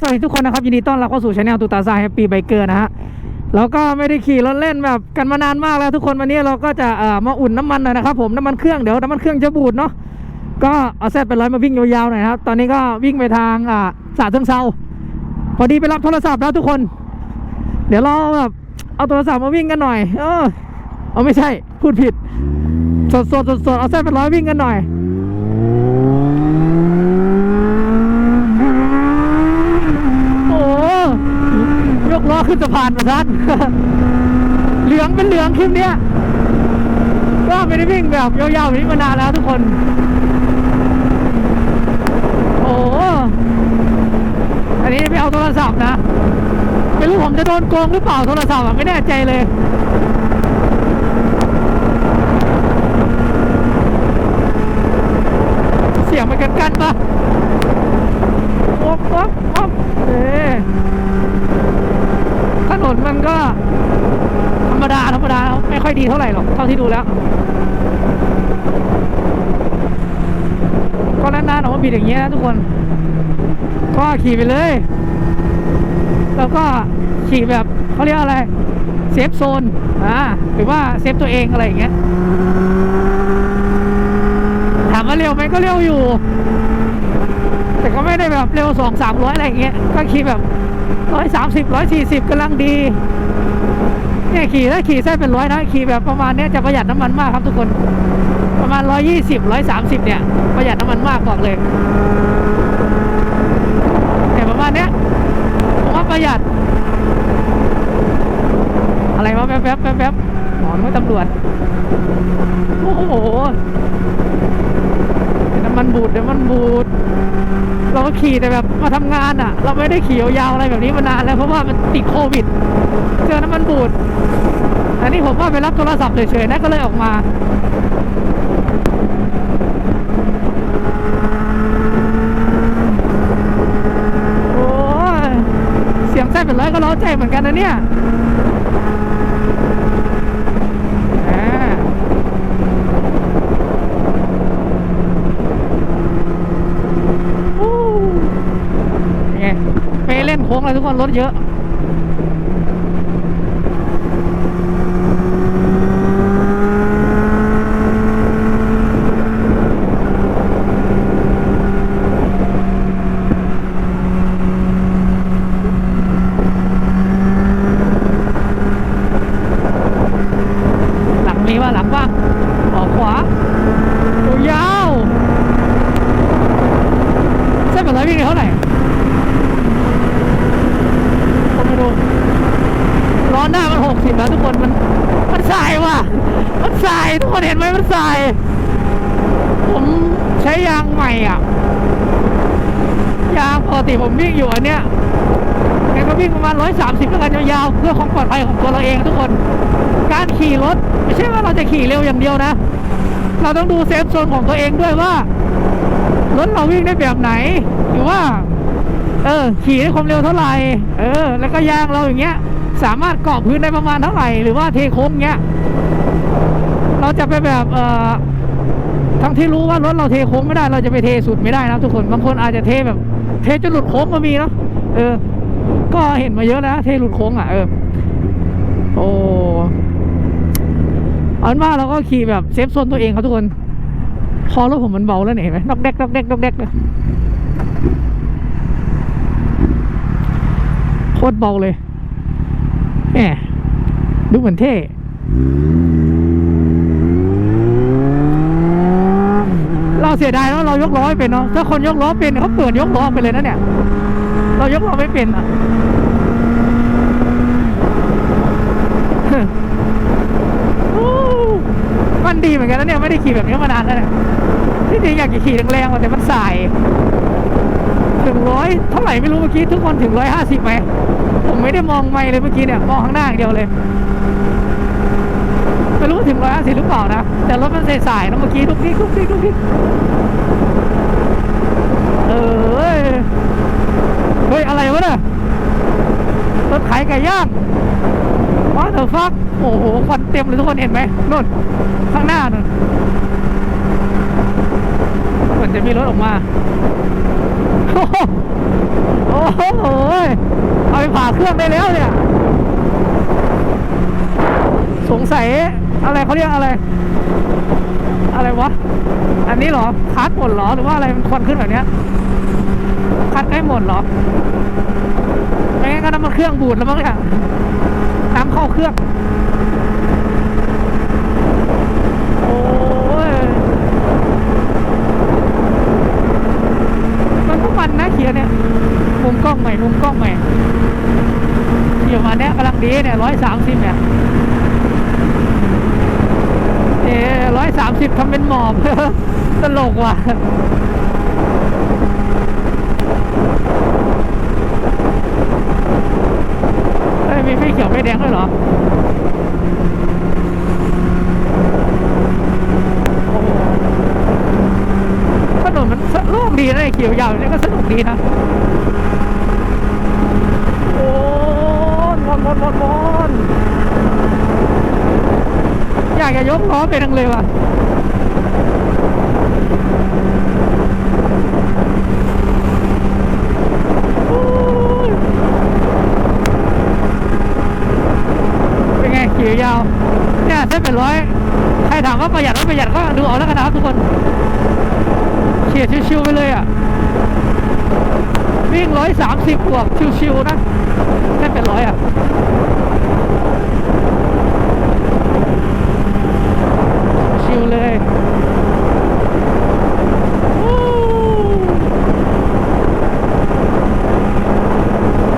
สวัสดีทุกคนนะครับ ยินดีต้อนรับเข้าสู่ช anel ตูตาซาแฮปปี้ไบเกอร์นะฮะแล้วก็ไม่ได้ขี่รถเล่นแบบกันมานานมากแล้วทุกคนวันนี้เราก็จะเอ่อมาอุ่นน้ำมันหน่อยนะครับผมน้ำมันเครื่องเดี๋ยวน้ำมันเครื่องจะบูดเนาะก็เอาแซดเป็นร้อยมาวิ่งยาวๆหน่อยครับตอนนี้ก็วิ่งไปทางอ่าสาเชิงเซาพอดีไปรับโทรศัพท์แล้วทุกคน เดี๋ยวเราแบบเอาโทรศัพท์มาวิ่งกันหน่อย เออเอาไม่ใช่พูดผิดสดสดสดสดเอาแซดเป็นร้อยวิ่งกันหน่อย โอ้ยก ล้อขึ้นสะพานมาท่านเหลืองเป็นเหลืองคลิปเนี้ยก็ไม่ได้วิ่งแบบยาวๆแบบนี้มานานแล้วทุกคน โอ้อันนี้ไม่เอาโทรศัพท์นะไม่รู้ผมจะโดนโกงหรือเปล่าโทรศัพท์อะไม่แน่ใจเลย เสียงมันกันกันปะป๊บป๊บป๊บเอ๊ะถนนมันก็ ธรรมดาธรรมดาไม่ค่อยดีเาที่ดูแล้ว ก็นานๆออกมาบิดอย่างเงี้ยนะทุกคน ก็ขี่ไปเลย แล้วก็ขี่แบบเขาเรียกอะไร เซฟโซน อ่า หรือว่าเซฟตัวเองอะไรอย่างเงี้ย ถามว่าเร็วไหมก็เร็วอยู่ แต่ก็ไม่ได้แบบเร็วสองสามร้อยอะไรอย่างเงี้ย ก็ขี่แบบร้อยสามสิบร้อยสี่สิบกำลังดี เนี่ยขี่ถ้าขี่ได้เป็นร้อยนะขี่แบบประมาณเนี้ยจะประหยัดน้ำมันมากครับทุกคน ประมาณร้อยยี่สิบร้อยสามสิบเนี่ย ประหยัดน้ำมันมากบอกเลยเนี่ประมาณเนี้ยผมว่าประหยัด อะไรวะแป๊บแป๊บแป๊บแป๊บหมอนไม่ตำรวจ โอ้โห มันบูดน้ำมันบูด เราก็ขี่แต่แบบมาทำงานอะ เราไม่ได้ขี่ยาวๆอะไรแบบนี้มานานแล้วเพราะว่ามันติดโควิด เจอน้ำมันบูด อันนี้ผมว่าไปรับโทรศัพท์เฉยๆนะก็เลยออกมาโอ้เสียงแซ่บเป็นร้อยก็เล้าใจเหมือนกันนะเนี่ยอ่า อู้เป็นไงไปเล่น โค้งเลยทุกคนรถเยอะ หลังมีว่าหลังว่างออกขวาโอ้ยาวเส้นแบบไหนวิ่งได้เท่าไหร่ผมไม่รู้ล้อหน้ามันหกสิบแล้วทุกคนมันมันสายว่ะ มัน สายทุกคนเห็นไหมมันสายผมใช้ยางใหม่อะ ยางปกติผมวิ่งอยู่อันเนี้ยแกก็วิ่งประมาณร้อยสามสิบแล้วกันยาวๆเพื่อความปลอดภัยของตัวเราเองทุกคน การขี่รถไม่ใช่ว่าเราจะขี่เร็วอย่างเดียวนะ เราต้องดูเซฟโซนของตัวเองด้วยว่ารถเราวิ่งได้แบบไหน หรือว่า เออ ขี่ได้ความเร็วเท่าไหร่ เออ แล้วก็ยางเราอย่างเงี้ย สามารถเกาะพื้นได้ประมาณเท่าไหร่ หรือว่าเทโค้งเงี้ย เราจะไปแบบเอ่อทั้งที่รู้ว่ารถเราเทโค้งไม่ได้ เราจะไปเทสุดไม่ได้นะทุกคน บางคนอาจจะเทแบบ เทจนหลุดโค้งก็มีเนาะเออ ก็เห็นมาเยอะแล้วนะเทหลุดโค้งอะเออโอ้เอาเป็นว่าเราก็ขี่แบบเซฟโซนตัวเองครับทุกคน พอรถผมมันเบาแล้วเนี่ยเห็นไหมนอกแดกนอกแดกนอกแดกเลยโคตรเบาเลยแหมดูเหมือนเท่ เสียดายแล้วเรายกล้อไม่เป็นเนาะถ้าคนยกล้อเป็นเขาเปิดยกล้อไปเลยนะเนี่ย เรายกล้อไม่เป็นอะมันดีเหมือนกันนะเนี่ยไม่ได้ขี่แบบนี้มานานแล้วเนี่ยที่จริงอยากจะขี่แรงๆแต่มันสายถึงร้อยเท่าไหร่ไม่รู้เมื่อกี้ทุกคนถึงร้อยห้าสิบไหมผมไม่ได้มองไม่เลยเมื่อกี้เนี่ยมองข้างหน้าอย่างเดียวเลย ไม่รู้ถึงร้อยห้าสิบหรือเปล่านะ แต่รถมันสายๆนะเมื่อกี้ทุกทีทุกทีทุกทีเออเฮ้ย อะไรวะเนี่ยรถขายไก่ย่างว้าเถอะฟัก โอ้โหควันเต็มเลยทุกคนเห็นไหมนู่นข้างหน้านู่นเหมือนจะมีรถออกมา โอ้โหโอ้โหผ่าเครื่องได้แล้วเนี่ย สงสัย อะไรเขาเรียกอะไร อะไรวะ อันนี้หรอคัดหมดหรอหรือว่าอะไรมันควันขึ้นแบบเนี้ยคัดใกล้หมดหรอไม่งั้นก็น้ำมันเครื่องบูดแล้วมั้งเนี่ยน้ำเข้าเครื่องโอ้ยมันทุกวันนะเขียเนี่ยมุมกล้องใหม่มุมกล้องใหม่เขียนมาเนี้ยกำลังดีเนี่ยร้อยสามสิบเนี่ย เอ๊ร้อยสามสิบทำเป็นหมอบตลกว่ะเอ้ยมีไฟเขียวไฟแดงด้วยเหรอโอ้โหถนนมันโล่งดีนะเขียวยาวนี่ก็สนุกดีนะ โอ้นวนวนวนวนอยากจะยกล้อไปทังเลยว่ะเป็นไงขี่ยาวเนี่ยเส้เป็นร้อยใครถามว่าประหยัดไม่ประหยัดก็ดูเอาแล้วกันนะครับทุกคนเฉียดชิวๆไปเลยอะวิ่งร้อยสามสิบบวกชิวๆนะเส้นเป็นร้อยอะ ชิวเลยวู้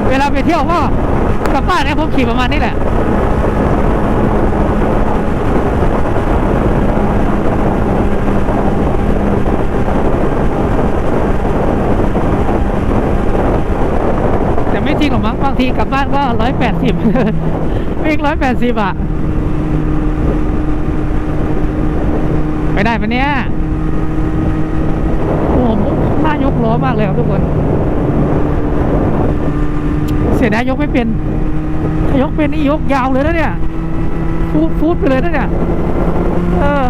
เวลาไปเที่ยวก็กลับบ้านเนี่ยผมขี่ประมาณนี้แหละแต่ไม่จริงหรอกมั้งบางทีกลับบ้านก็ร้อยแปดสิบวิ่งร้อยแปดสิบอะ ไปได้ปะเนี่ยโอ้โหน่ายกล้อมากเลยครับทุกคน เสียดายยกไม่เป็นถ้ายกเป็นนี่ยกยาวเลยนะเนี่ย ฟูดฟูดไปเลยนะเนี่ย เออ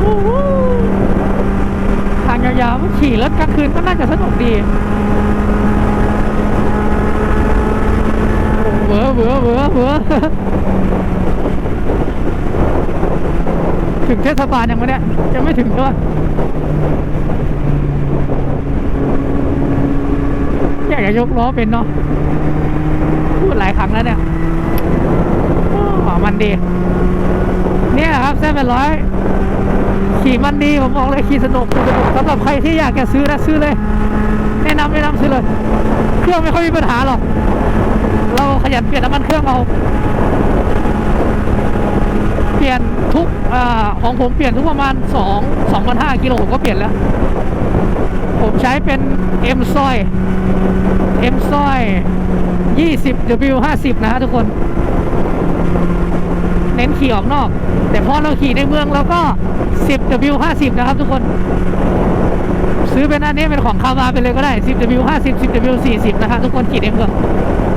โอ้โหทางยาวๆขี่รถกลาง คืนก็น่สนุกดีเบือเบือเบือเบือถึงเทศบาลยังไม่เนี่ยยังไม่ถึงด้วยอยากจะยกล้อเป็นเนาะพูดหลายครั้งแล้วเนี่ยอ๋อมันดี เนี่ยครับเส้นเป็นร้อย ขี่มันดีผมบอกเลยขี่สนุกสนุกสำหรับใครที่อยากจะซื้อนะซื้อเลย แนะนำแนะนำซื้อเลย เครื่องไม่ค่อยมีปัญหาหรอกเราขยันเปลี่ยนน้ำมันเครื่องเอาเปลี่ยนทุกอของผมเปลี่ยนทุกประมาณ2 2,500กิโลผมก็เปลี่ยนแล้ว ผมใช้เป็น M ซอย M ซอย20 W 50นะฮะทุกคน เน้นขี่ออกนอก แต่พอเราขี่ในเมืองเราก็ 10 W 50 นะครับทุกคน ซื้อเป็นอันนี้เป็นของคาวาไปเลยก็ได้ 10 W 50 10 W 40 นะครับทุกคนขี่ในเมือง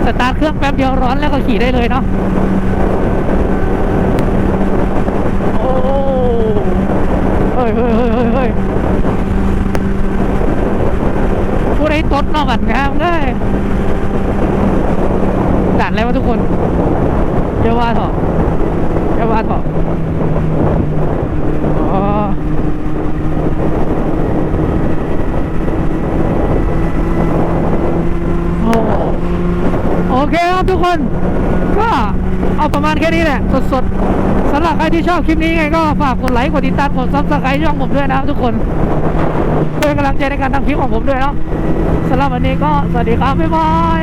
สตาร์ทเครื่องแป๊บเดียวร้อนแล้วก็ขี่ได้เลยเนาะโอ้เฮ้ยเฮ้ยเฮ้ยเฮ้ยผู้ใดตดนอกกันครับเลยด่านอะไรวะทุกคนเยาว่าเถอะาต่ออ๋อโอโอเคครับทุกคน ก็เอาประมาณแค่นี้แหละ สดๆสำหรับใครที่ชอบคลิปนี้ไงก็ฝากกดไลค์กดติดตามกดซับสไครต์ช่องผมด้วยนะครับทุกคนเพื่อเป็นกำลังใจในการทำคลิปของผมด้วยเนาะสำหรับวันนี้ก็สวัสดีครับ บ๊ายบาย